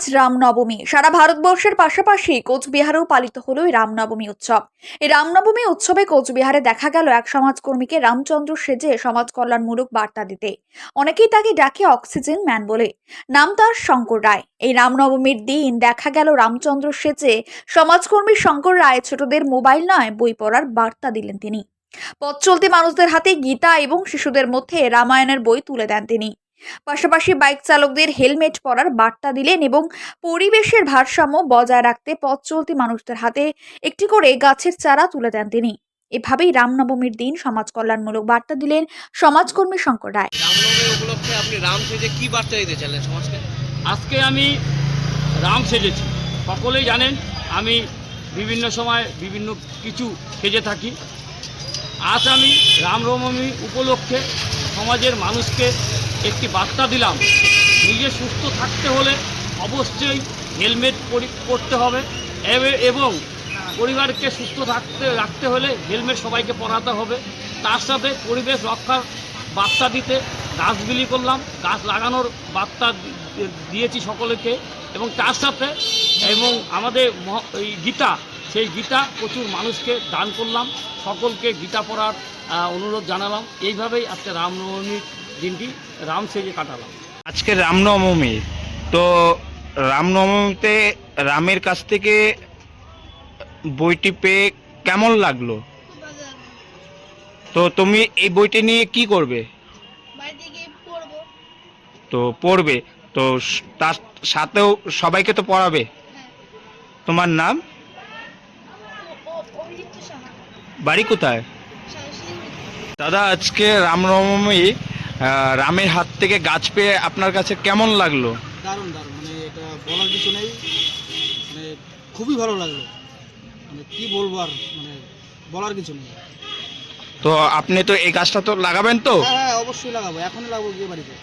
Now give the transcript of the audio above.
আজ রামনবমী। সারা ভারতবর্ষের পাশাপাশি কোচবিহারেও পালিত হলো রামনবমী উৎসব। এই রামনবমী উৎসবে কোচবিহারে দেখা গেল এক সমাজকর্মীকে রামচন্দ্র সেজে সমাজ কল্যাণমূলক বার্তা দিতে। অনেকেই তাকে ডাকে অক্সিজেন ম্যান বলে। নাম তার শঙ্কর রায়। এই রামনবমীর দিন দেখা গেল রামচন্দ্র সেজে সমাজকর্মী শঙ্কর রায় ছোটদের মোবাইল নয়, বই পড়ার বার্তা দিলেন তিনি। পথ চলতি মানুষদের হাতে গীতা এবং শিশুদের মধ্যে রামায়ণের বই তুলে দেন তিনি। পাশাপাশি বাইক চালকদের হেলমেট পরার বার্তা দিলেন এবং পরিবেশের ভারসাম্য বজায় রাখতে পথ চলতি মানুষদের হাতে একটি করে গাছের চারা তুলে দেন তিনি। এভাবেই রামনবমীর দিন সমাজ কল্যাণমূলক বার্তা দিলেন সমাজকর্মী শঙ্কর রায়। রামনবমী উপলক্ষে আপনি রাম সেজে কি বার্তা দিতে চাইলেন সমাজকে? আজকে আমি রাম সেজেছি। সকলেই জানেন আমি বিভিন্ন সময় বিভিন্ন কিছু সেজে থাকি। আজ আমি রামনবমী উপলক্ষে সমাজের মানুষকে একটি বার্তা দিলাম, নিজে সুস্থ থাকতে হলে অবশ্যই হেলমেট পরি- পরতে হবে। এবং পরিবারকে সুস্থ থাকতে, রাখতে হলে হেলমেট সবাইকে পরাতে হবে। তার সাথে পরিবেশ রক্ষার বার্তা দিতে গাছ বিলি করলাম। গাছ লাগানোর বার্তা দিয়েছি সকলকে। এবং তার সাথে, এবং আমাদের এই গীতা, সেই গীতা প্রচুর মানুষকে দান করলাম। সকলকে গীতা পড়ার অনুরোধ জানালাম। এইভাবেই আজকে রামনবমীর দিনটি রাম সেজে কাটালাম। আজকে রামনবমী তো রামনবমীতে রামের কাছ থেকে বইটি পেয়ে কেমন লাগল? তো তুমি এই বইটি নিয়ে কি করবে? বাড়িতে গিয়ে পড়ব। তো পড়বে। তো তার সাথেও সবাইকে তো পড়াবে? হ্যাঁ। তোমার নাম? বাড়ি কোথায়? দাদা আজকে রামনবমী রামের হাত থেকে গাছ পেয়ে আপনার কাছে কেমন লাগল? দারুণ দারুণ। মানে এটা বলার কিছু নেই। মানে খুবই ভালো লাগল। মানে কি বলব আর মানে বলার কিছু নেই। তো আপনি তো এই গাছটা তো লাগাবেন তো? হ্যাঁ হ্যাঁ অবশ্যই লাগাবো। এখনই লাগাবো গিয়ে বাড়িতে।